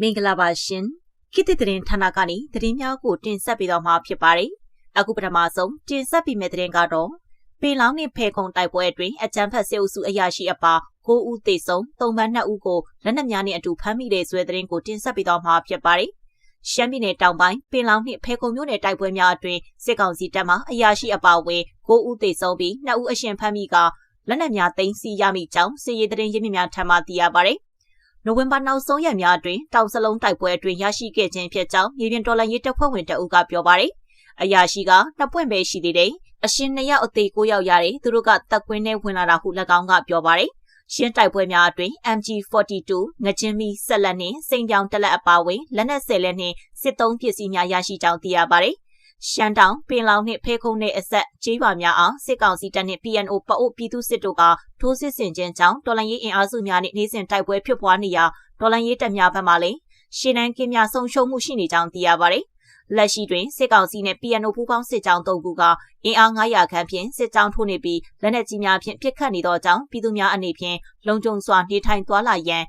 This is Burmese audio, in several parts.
မင်္ဂလာပါရှင်ခေတ်သစ်သတင်းဌာနကနေသတင်းများကိုတင်ဆက်ပေးတော့မှာဖြစ်ပါတယ်အခုပထမဆုံးတင်ဆက်ပေးမယ့်သတင်းကတော့ပင်လောင်းနှင့်ဖဲခုံတိုက်ပွဲအတွင်းအကြမ်းဖက်စစ်အုပ်စုအရာရှိအပါ9ဦးသေဆုံး၃ပန်း2ဦးကိုလက်နက်များနဲ့အတူဖမ်းမိတဲ့ဆွဲသတင်းကိုတင်ဆက်ပေးတော့မှာဖြစ်ပါတယ်ရှမ်းပြည်နယ်တောင်ပိုင်းပင်လောင်းနှင့်ဖဲခုံမြို့နယ်တိုက်ပွဲများအတွင်းစစ်ကောင်စီတပ်မှအရာရှိအပါအဝင်9ဦးသေဆုံးပြီး2ဦးအရှင်ဖမ်းမိကလက်နက်များသိမ်းဆည်းရမိကြောင်းစစ်ရေးသတင်းရင်းမြစ်များထံမှသိရပါတယ်။ နိုဝင်ဘာနောက်ဆုံးရက်များအတွင်းတောင်စလုံးတိုက်ပွဲအတွင်းရရှိခဲ့ခြင်းဖြစ်ကြောင်းမြေပြင်တော်လှန်ရေးတပ်ဖွဲ့ဝင်တအုပ်ကပြောပါတယ်။အရာရှိကနှစ်ပွင့်ပဲရှိသေးတယ်။အရှင်နှစ်ယောက်အသေးကိုယောက်ရတယ်သူတို့ကတပ်ကွင်းထဲဝင်လာတာဟု၎င်းကပြောပါတယ်။ရှင်းတိုက်ပွဲများအတွင်း MG42 ငကြင်းမီဆက်လက်နှင့်စိန်ပြောင်တလက်အပါဝင်လက်နက်ဆယ်လက်နှင့်စစ်သုံးပစ္စည်းများရရှိကြောင်းသိရပါတယ်။ ရှမ်းတောင်ပင်လောင်နှင့်ဖဲခုံနှင့်အဆက်ကျေးရွာများအောင်စစ်ကောင်စီတပ်နှင့် PNO ပအိုပြည်သူစစ်တို့ကထိုးစစ်ဆင်ခြင်းကြောင့်တော်လှန်ရေးအင်အားစုများနှင့်နေစဉ်တိုက်ပွဲဖြစ်ပွားနေရာတော်လှန်ရေးတပ်များဘက်မှလည်းရှင်းနှန်းကင်းများဆုံးရှုံးမှုရှိနေကြောင်းသိရပါတယ်။လက်ရှိတွင်စစ်ကောင်စီနှင့် PNO ပူးပေါင်းစစ်ကြောင်း၃ခုကအင်အား900ခန့်ဖြင့်စစ်ကြောင်းထိုးနေပြီးလက်နက်ကြီးများဖြင့်ပစ်ခတ်နေသောကြောင့်ပြည်သူများအနေဖြင့်လုံခြုံစွာနေထိုင်သွားလာရန်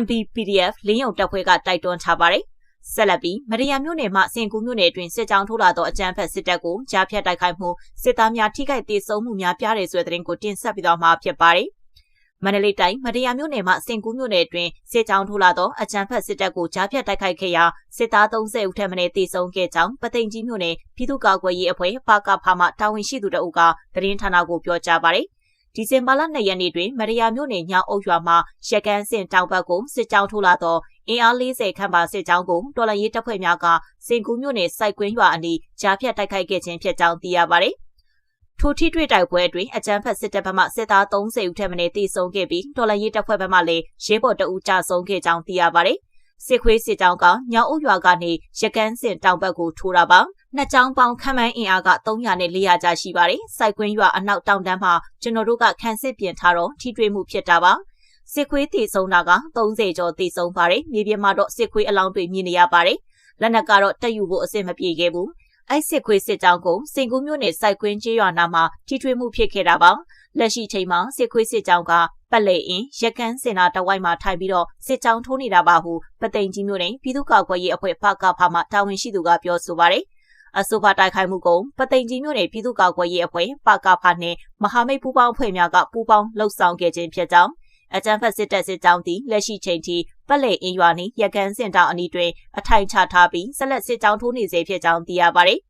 MBPDF လင်းယုံတပ်ဖွဲ့ကတိုက်တွန်းထားပါတယ်။ ဆက်လက်ပြီးမရယာမြို့နယ်မှစင်ကူမြို့နယ်တွင်စစ်ကြောင်းထိုးလာသောအကြမ်းဖက်စစ်တပ်ကိုကြားဖြတ်တိုက်ခိုက်မှုစစ်သားများထိခိုက်ဒေဆုံးမှုများပြားတဲ့ဆိုတဲ့သတင်းကိုတင်ဆက်ပြီးတော့မှာဖြစ်ပါတယ်။မန္တလေးတိုင်းမရယာမြို့နယ်မှစင်ကူမြို့နယ်တွင်စစ်ကြောင်းထိုးလာသောအကြမ်းဖက်စစ်တပ်ကိုကြားဖြတ်တိုက်ခိုက်ခဲ့ရာစစ်သား30ဦးထက်မနည်းတေဆုံးခဲ့ကြောင်းပသိမ်ကြီးမြို့နယ်ပြည်သူ့ကာကွယ်ရေးအဖွဲ့ပါကဖာမှတာဝန်ရှိသူတို့ကသတင်းဌာနကိုပြောကြားပါတယ်။ဒီဇင်ဘာလ2ရက်နေ့တွင်မရယာမြို့နယ်ညောင်အုပ်ရွာမှရက်ကန်းစင်တောင်ဘက်ကိုစစ်ကြောင်းထိုးလာသော အင်အား40ခန့်ပါစစ်ကြောင်းကိုတော်လှန်ရေးတပ်ဖွဲ့များကစင်ကူးမြို့နယ်စိုက်ကွင်းရွာအနီးကြားဖြတ်တိုက်ခိုက်ခဲ့ခြင်းဖြစ်ကြောင်းသိရပါတယ်။ထိုထိတွေ့တိုက်ပွဲအတွင်းအကြမ်းဖက်စစ်တပ်ဘက်မှစစ်သား30ဦးထက်မနည်းတေဆုံးခဲ့ပြီးတော်လှန်ရေးတပ်ဖွဲ့ဘက်မှလည်းရဲဘော်တအူးကြဆုံးခဲ့ကြောင်းသိရပါတယ်။စစ်ခွေးစစ်ကြောင်းကညောင်အုပ်ရွာကနေရကန်းစင်တောင်ဘက်ကိုထိုးတာပါနှစ်ကြောင်းပေါင်းခန့်မှန်းအင်အားက300နဲ့400ကျရှိပါတယ်။စိုက်ကွင်းရွာအနောက်တောင်တန်းမှာကျွန်တော်တို့ကခန်းစစ်ပြင်ထားတော့ထိတွေ့မှုဖြစ်တာပါ။ စစ်ခွေးတည်ဆုံးတာက30ကျော်တည်ဆုံးပါတယ်။မြေပြင်မှာတော့စစ်ခွေးအလောင်းတွေမြင်နေရပါတယ်။လက်နက်ကတော့တက်ယူဖို့အဆင်မပြေခဲ့ဘူး။အဲ့စစ်ခွေးစစ်ကြောင်းကိုစင်ကူးမြို့နယ်စိုက်ကွင်းကျေးရွာနာမှာထိတွေ့မှုဖြစ်ခဲ့တာပါ။လက်ရှိချိန်မှာစစ်ခွေးစစ်ကြောင်းကပတ်လေအင်းရကန်းစင်နာတဝိုက်မှာထိုင်ပြီးတော့စစ်ကြောင်းထိုးနေတာပါဟုပသိမ်ကြီးမြို့နယ်ပြည်သူ့ကာကွယ်ရေးအဖွဲ့ဖကဖမှတာဝန်ရှိသူကပြောဆိုပါတယ်။အဆိုပါတိုက်ခိုက်မှုကိုပသိမ်ကြီးမြို့နယ်ပြည်သူ့ကာကွယ်ရေးအဖွဲ့ပကဖနှင့်မဟာမိတ်ပူးပေါင်းအဖွဲ့များကပူးပေါင်းလှုပ်ဆောင်ခဲ့ခြင်းဖြစ်ကြောင်း အကြံဖက်စစ်တပ်စစ်ကြောင်းသည်လက်ရှိချိန်ထိပတ်လည်အင်းရွာနှင့်ရကန်စင်တောင်အနီးတွင်အထိုင်ချထားပြီးဆက်လက်စစ်ကြောင်းထိုးနေစေဖြစ်ကြောင်းသိရပါသည်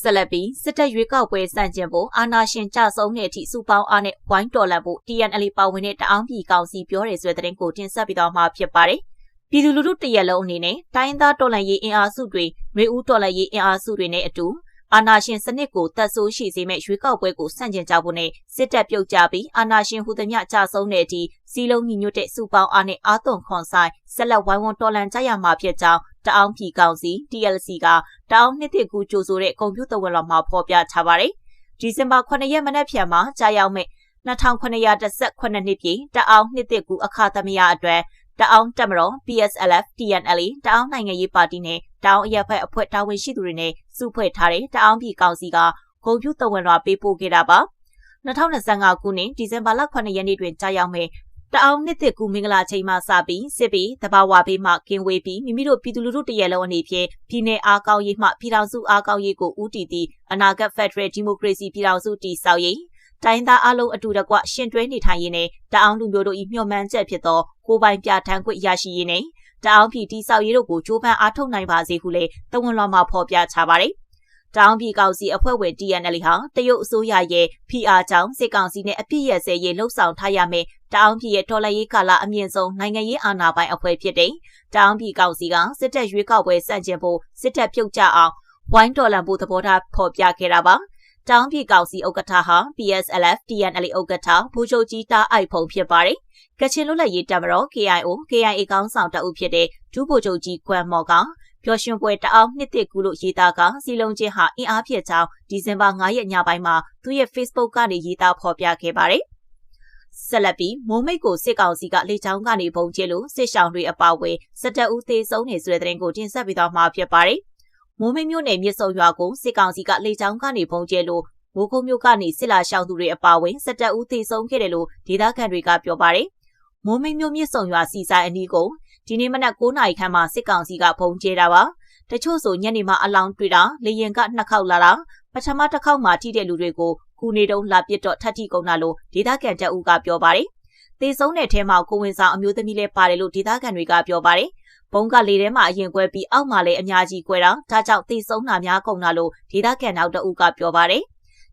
ဆက်လက်ပြီးစစ်တပ်ရွေးကောက်ပွဲစန့်ကျင်ဖို့အာဏာရှင်ကြဆုံးတဲ့အထိစုပေါင်းအားနဲ့ဝိုင်းတော်လှန်ဖို့ TNL ပါဝင်တဲ့တအောင်းပြည်ကောင်စီပြောရဲဆိုတဲ့သတင်းကိုတင်ဆက်ပြီးတော့မှာဖြစ်ပါတယ်။ပြည်သူလူထုတရက်လုံးအနေနဲ့တိုင်းသားတော်လှန်ရေးအင်အားစုတွေမျိုးဦးတော်လှန်ရေးအင်အားစုတွေနဲ့အတူ အာဏာရှင်စနစ်ကိုတပ်ဆိုးရှိစေမဲ့ရွေးကောက်ပွဲကိုဆန့်ကျင်ကြဖို့နဲ့စစ်တပ်ပြုတ်ကြပြီးအာဏာရှင်ဟူသည်မြကြဆုံးတဲ့အထိစီလုံးညီညွတ်တဲ့စုပေါင်းအားနဲ့အာသွန်ခွန်ဆိုင်ဆက်လက်ဝိုင်းဝန်းတော်လှန်ကြရမှာဖြစ်ကြောင်းတအောင်းပြည်ကောင်စီ TLC ကတအောင်းနှစ်တကူကြိုဆိုတဲ့ကွန်ပျူတာဝယ်လာမှာဖော်ပြထားပါတယ်။ဒီဇင်ဘာ9ရက်မနက်ဖြန်မှာကြာရောက်မဲ့2918နှစ်ပြည့်တအောင်းနှစ်တကူအခါသမယအတွက် တအောင်းတက်မတော် PSLF TNLA တအောင်းနိုင်ငံရေးပါတီနဲ့တအောင်းအရက်ဖက်အဖွဲ့တာဝန်ရှိသူတွေနဲ့စုဖွဲ့ထားတဲ့တအောင်းပြည်ကောင်စီကဂုံပြူတဝန်လွှာပေးပို့ခဲ့တာပါ2025ခုနှစ်ဒီဇင်ဘာလ9ရက်နေ့တွင်ကြာရောက်မယ်တအောင်နှစ်တစ်ကူမင်္ဂလာချိန်မှစပြီးစစ်ပြီးတဘာဝဘေးမှကင်းဝေးပြီးမိမိတို့ပြည်သူလူထုတရက်လုံးအနေဖြင့်ပြည်내အားကောင်းရေးမှပြည်ထောင်စုအားကောင်းရေးကိုဦးတည်သည့်အနာဂတ်ဖက်ဒရယ်ဒီမိုကရေစီပြည်ထောင်စုတည်ဆောက်ရေး တိုင်းသားအလုံးအတူတကွရှင်တွဲနေထိုင်ရင်းနဲ့တအောင်လူမျိုးတို့၏မျှော်မှန်းချက်ဖြစ်သောကိုပိုင်ပြဋ္ဌာန်းခွင့်ရရှိရေးနဲ့တအောင်ပြည်တိဆောက်ရေးတို့ကိုကြိုးပမ်းအားထုတ်နိုင်ပါစေဟုလည်းတဝန်လွှာမှာဖော်ပြချပါတယ်။တောင်ပြည်ကောင်စီအဖွဲ့ဝင် TNL ဟာတရုတ်အစိုးရရဲ့ PR ကြောင့်စစ်ကောင်စီနဲ့အပြစ်ရစဲရေးလှုပ်ဆောင်ထားရမယ်။တောင်ပြည်ရဲ့တော်လှန်ရေးကာလအမြင့်ဆုံးနိုင်ငံရေးအာဏာပိုင်အဖွဲ့ဖြစ်တဲ့တောင်ပြည်ကောင်စီကစစ်တပ်ရွေးကောက်ပွဲစန့်ကျင်ဖို့စစ်တပ်ပြုတ်ကျအောင်ဝိုင်းတော်လှန်ဖို့သဘောထားဖော်ပြခဲ့တာပါ။ တောင်ပြည်ကောင်စီဥက္ကဋ္ဌဟာ PSLF TNL ဥက္ကဋ္ဌဘူချုပ်ကြီးတားအိုက်ဖုံဖြစ်ပါတယ်။ကချင်လွတ်လပ်ရေးတပ်မတော် KIO KIA ကောင်းဆောင်တပ်ဦးဖြစ်တဲ့ဒုဗိုလ်ချုပ်ကြီးကွမ်မော်ကပျော်ရွှင်ပွဲတအောင်နှစ်တစ်ကူလို့ရေးသားကစီလုံးချင်းဟာအင်အားဖြစ်ကြောင်းဒီဇင်ဘာ9ရက်ညပိုင်းမှာသူ့ရဲ့ Facebook ကနေရေးသားဖော်ပြခဲ့ပါတယ်။ဆက်လက်ပြီးမိုးမိတ်ကိုစစ်ကောင်စီကလေကြောင်းကနေပုံကျဲလို့စစ်ဆောင်တွေအပါအဝင်စက်တအူးသေးဆုံးနေဆိုတဲ့တဲ့ရင်ကိုတင်ဆက်ပြီးတော့မှာဖြစ်ပါတယ်။ မိုးမိတ်မြို့နယ်မြစ်ဆုံရွာကိုစစ်ကောင်စီကလေကြောင်းကနေပုံကျဲလို့မိုးကုတ်မြို့ကနေစစ်လာရှောင်သူတွေအပါအဝင်စက်တအူးသေဆုံးခဲ့တယ်လို့ဒေသခံတွေကပြောပါတယ်။မိုးမိတ်မြို့မြစ်ဆုံရွာစီဆိုင်အနီးကိုဒီနေ့မနက်9နာရီခန့်မှာစစ်ကောင်စီကပုံကျဲတာပါတချို့ဆိုညနေမှာအလောင်းတွေ့တာလေရင်ကနှစ်ခေါက်လာတာပထမတစ်ခေါက်မှာထိတဲ့လူတွေကိုခုနေတုံးလာပစ်တော့ထပ်ထိကုန်တာလို့ဒေသခံတပ်ဦးကပြောပါတယ် တေဆုံးတဲ့ထဲမှာကိုဝင်ဆောင်အမျိုးသမီးလည်းပါတယ်လို့ဒေသခံတွေကပြောပါတယ်ဘုံကလေထဲမှာအရင်ကွဲပြီးအောက်မှာလည်းအများကြီးကွဲတာဒါကြောင့်တေဆုံးတာများကုန်တာလို့ဒေသခံနောက်တအုပ်ကပြောပါတယ်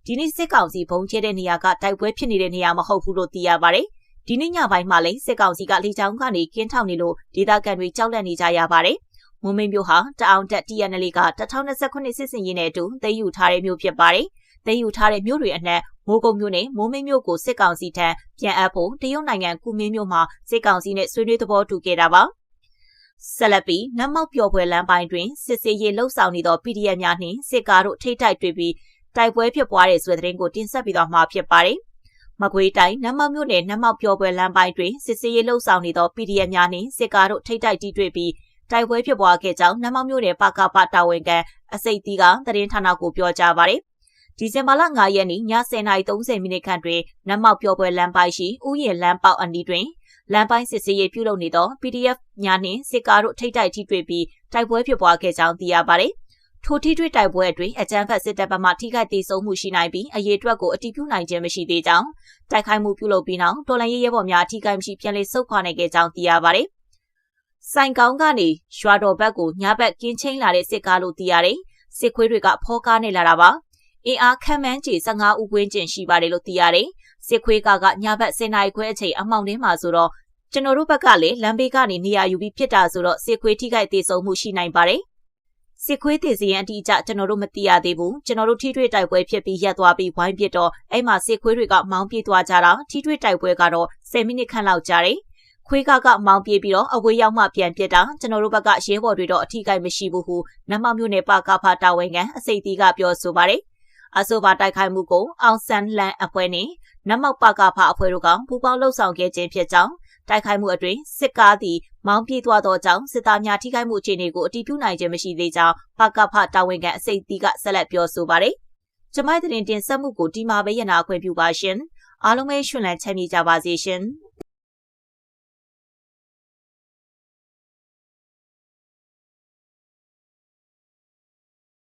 ဒီနေ့စစ်ကောင်စီဘုံကျဲတဲ့နေရာကတိုက်ပွဲဖြစ်နေတဲ့နေရာမဟုတ်ဘူးလို့သိရပါတယ်ဒီနေ့ညပိုင်းမှာလည်းစစ်ကောင်စီကလေကြောင်းကနေကင်းထောက်နေလို့ဒေသခံတွေကြောက်လန့်နေကြရပါတယ်မွန်မင်းမျိုးဟာတအောင်တက် TNL က2029စစ်စင်ရေးနဲ့အတူသိမ်းယူထားတဲ့မျိုးဖြစ်ပါတယ် သိမ်းယူထားတဲ့မြို့တွေအနှံ့မိုးကုံမြို့နဲ့မိုးမင်းမြို့ကိုစစ်ကောင်စီထံပြန်အပ်ဖို့တရုတ်နိုင်ငံကုမင်းမြို့မှာစစ်ကောင်စီနဲ့ဆွေးနွေးသဘောတူခဲ့တာပါဆက်လက်ပြီးနမောက်ပျော်ပွဲလမ်းပိုင်းတွင်စစ်စေးရေးလှုပ်ဆောင်နေသော PDF များနှင့်စစ်ကားတို့ထိတိုက်တွေ့ပြီးတိုက်ပွဲဖြစ်ပွားတဲ့ဆွေသတင်းကိုတင်ဆက်ပြီးတော့မှာဖြစ်ပါတယ်။မကွေးတိုင်းနမောက်မြို့နယ်နမောက်ပျော်ပွဲလမ်းပိုင်းတွင်စစ်စေးရေးလှုပ်ဆောင်နေသော PDF များနှင့်စစ်ကားတို့ထိတိုက်တီးတွေ့ပြီးတိုက်ပွဲဖြစ်ပွားခဲ့ကြောင်းနမောက်မြို့နယ်ပကပတာဝန်ခံအစိတ်တီးကသတင်းဌာနကိုပြောကြားပါတယ်။ ဒီဇင်ဘာလ9ရက်နေ့ည10:30မိနစ်ခန့်တွင်နမောက်ပျော်ပွဲလမ်းပိုင်းရှိဥယျာဉ်လမ်းပေါက်အနီးတွင်လမ်းပိုင်းစစ်ဆေးရေးပြုလုပ်နေသော PDF များနှင့်စစ်ကားတို့ထိတ်တိုက်ထိတွေ့ပြီးတိုက်ပွဲဖြစ်ပွားခဲ့ကြောင်းသိရပါတယ်။ထိုထိတွေ့တိုက်ပွဲအတွင်းအကြမ်းဖက်စစ်တပ်ဘက်မှထိခိုက်ဒေဆုံးမှုရှိနိုင်ပြီးအရေးအတွက်ကိုအတိပြုနိုင်ခြင်းမရှိသေးကြောင်းတိုက်ခိုက်မှုပြုလုပ်ပြီးနောက်တော်လှန်ရေးရဲဘော်များထိခိုက်မရှိပြန်လည်ဆုတ်ခွာနိုင်ခဲ့ကြောင်းသိရပါတယ်။စိုင်ကောင်းကနေရွာတော်ဘက်ကိုညဘက်ကင်းချင်းလာတဲ့စစ်ကားလို့သိရတယ်။စစ်ခွေးတွေကဖောကားနေလာတာပါ။ အင်အားခန့်မှန်းခြေ15ဦးဝန်းကျင်ရှိပါတယ်လို့သိရတယ်။စစ်ခွေးကကညဘက်10နာရီခွဲအချိန်အမောင်ထဲမှာဆိုတော့ကျွန်တော်တို့ဘက်ကလည်းလမ်းဘေးကနေနေရာယူပြီးဖြစ်တာဆိုတော့စစ်ခွေးထိခိုက်သေးဆုံးမှုရှိနိုင်ပါတယ်။စစ်ခွေးသေးစီရင်အတိအကျကျွန်တော်တို့မသိရသေးဘူးကျွန်တော်တို့ထိထွေးတိုက်ပွဲဖြစ်ပြီးရက်သွားပြီးဝိုင်းပစ်တော့အဲ့မှာစစ်ခွေးတွေကမောင်းပြေးသွားကြတာထိထွေးတိုက်ပွဲကတော့10မိနစ်ခန့်လောက်ကြာတယ်။ခွေးကကမောင်းပြေးပြီးတော့အဝေးရောက်မှပြန်ပစ်တာကျွန်တော်တို့ဘက်ကရဲဘော်တွေတော့အထိကိုက်မရှိဘူးဟုနမမျိုးနယ်ပကဖတာဝန်ခံအစိတ်တီးကပြောဆိုပါတယ်။ အဆိုပါတိုက်ခိုက်မှုကိုအောင်ဆန်လန်အဖွဲ့နဲ့နမောက်ပကဖအဖွဲ့တို့ကပူးပေါင်းလှုပ်ဆောင်ခဲ့ခြင်းဖြစ်ကြောင်းတိုက်ခိုက်မှုအတွင်းစစ်ကားသည်မောင်းပြေးသွားသောကြောင့်စစ်သားများထိခိုက်မှုအခြေအနေကိုအတည်ပြုနိုင်ခြင်းမရှိသေးကြောင်းပကဖတာဝန်ခံအစိတ်တီးကဆက်လက်ပြောဆိုပါတယ်။ကျမိုက်တဲ့တင်ဆက်မှုကိုဒီမှာပဲရနာခွင့်ပြုပါရှင်။အားလုံးပဲရှင်လန်းချမ်းမြေကြပါစေရှင်။